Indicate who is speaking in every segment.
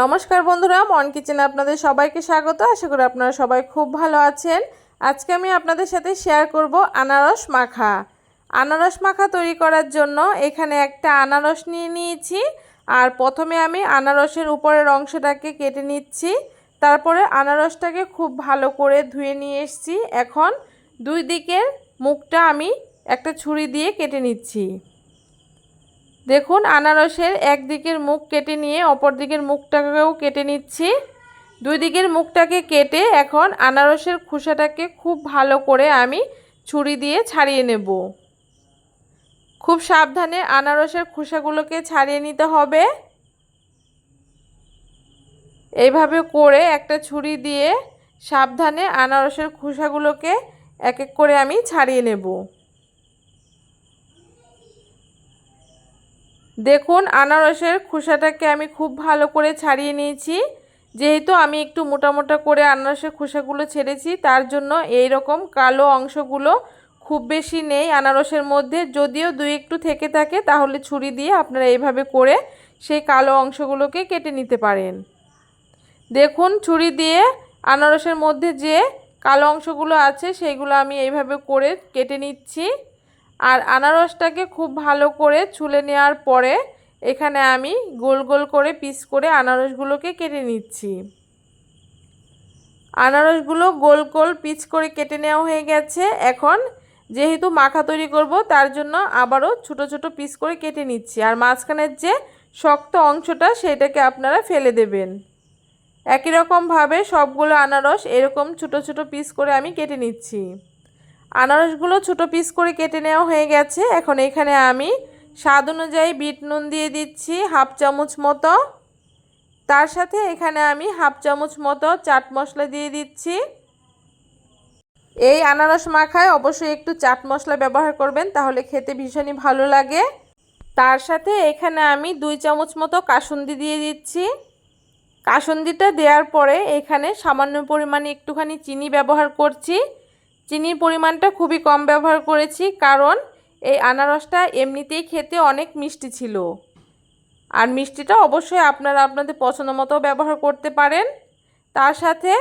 Speaker 1: নমস্কার বন্ধুরা মন কিচেনে আপনাদের সবাইকে স্বাগত। আশা করি আপনারা সবাই খুব ভালো আছেন। আজকে আমি আপনাদের সাথে শেয়ার করব আনারস মাখা। আনারস মাখা তৈরি করার জন্য এখানে একটা আনারস নিয়ে নিয়েছি। আর প্রথমে আমি আনারসের উপরের অংশটাকে কেটে নিচ্ছি। তারপরে আনারসটাকে খুব ভালো করে ধুয়ে নিয়ে এসেছি। এখন দুই দিকের মুখটা আমি একটা ছুরি দিয়ে কেটে নিচ্ছি। দেখুন, আনারসের একদিকের মুখ কেটে নিয়ে অপর দিকের মুখটাকেও কেটে নিচ্ছি। দুই দিকের মুখটাকে কেটে এখন আনারসের খোসাটাকে খুব ভালো করে আমি ছুরি দিয়ে ছাড়িয়ে নেব। খুব সাবধানে আনারসের খোসাগুলোকে ছাড়িয়ে নিতে হবে। এইভাবে করে একটা ছুরি দিয়ে সাবধানে আনারসের খোসাগুলোকে এক এক করে আমি ছাড়িয়ে নেব। দেখুন, আনারসের খোসাটাকে আমি খুব ভালো করে ছাড়িয়ে নিয়েছি। যেহেতু আমি একটু মোটা মোটা করে আনারসের খোসাগুলো ছেড়েছি, তার জন্য এই রকম কালো অংশগুলো খুব বেশি নেই আনারসের মধ্যে। যদিও দুই একটু থেকে থাকে, তাহলে ছুরি দিয়ে আপনারা এইভাবে করে সেই কালো অংশগুলোকে কেটে নিতে পারেন। দেখুন, ছুরি দিয়ে আনারসের মধ্যে যে কালো অংশগুলো আছে সেইগুলো আমি এইভাবে করে কেটে নিচ্ছি। আর আনারসটাকে খুব ভালো করে ছুলে নেওয়ার পরে এখানে আমি গোল গোল করে পিস করে আনারসগুলোকে কেটে নিচ্ছি। আনারসগুলো গোল গোল পিস করে কেটে নেওয়া হয়ে গেছে। এখন যেহেতু মাখা তৈরি করব, তার জন্য আবারও ছোট ছোট পিস করে কেটে নিচ্ছি। আর মাঝখানের যে শক্ত অংশটা, সেটাকে আপনারা ফেলে দেবেন। একই রকমভাবে সবগুলো আনারস এরকম ছোট ছোট পিস করে আমি কেটে নিচ্ছি। আনারসগুলো ছোট পিস করে কেটে নেওয়া হয়ে গেছে। এখন এখানে আমি স্বাদ অনুযায়ী বিট নুন দিয়ে দিচ্ছি, হাফ চামচ মতো। তার সাথে এখানে আমি হাফ চামচ মতো চাট মশলা দিয়ে দিচ্ছি। এই আনারস মাখায় অবশ্যই একটু চাট মশলা ব্যবহার করবেন, তাহলে খেতে ভীষণই ভালো লাগে। তার সাথে এখানে আমি দুই চামচ মতো কাসুন্দি দিয়ে দিচ্ছি। কাসুন্দিটা দেওয়ার পরে এখানে সামান্য পরিমাণে একটুখানি চিনি ব্যবহার করছি। চিনির পরিমাণটা খুবই কম ব্যবহার করেছি, কারণ এই আনারসটা এমনিতেই খেতে অনেক মিষ্টি ছিল। আর মিষ্টিটা অবশ্যই আপনারা আপনাদের পছন্দ মতো ব্যবহার করতে পারেন। তার সাথে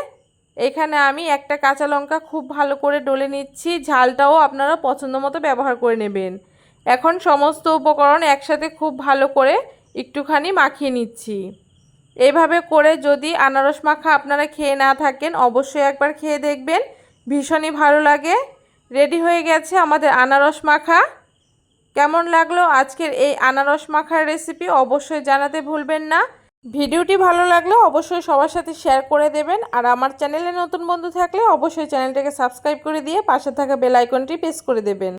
Speaker 1: এখানে আমি একটা কাঁচা লঙ্কা খুব ভালো করে ডলে নিচ্ছি, ঝালটাও আপনারা পছন্দ মতো ব্যবহার করে নেবেন। এখন সমস্ত উপকরণ একসাথে খুব ভালো করে একটুখানি মাখিয়ে নিচ্ছি। এইভাবে করে যদি আনারস মাখা আপনারা খেয়ে না থাকেন, অবশ্যই একবার খেয়ে দেখবেন। ভীষণই ভালো লাগে। রেডি হয়ে গেছে আমাদের আনারস মাখা। কেমন লাগল আজকের এই আনারস মাখার রেসিপি অবশ্যই জানাতে ভুলবেন না। ভিডিওটি ভালো লাগলে অবশ্যই সবার সাথে শেয়ার করে দেবেন। আর আমার চ্যানেলে নতুন বন্ধু থাকলে অবশ্যই চ্যানেলটাকে সাবস্ক্রাইব করে দিয়ে পাশে থাকা বেল আইকনটি প্রেস করে দেবেন।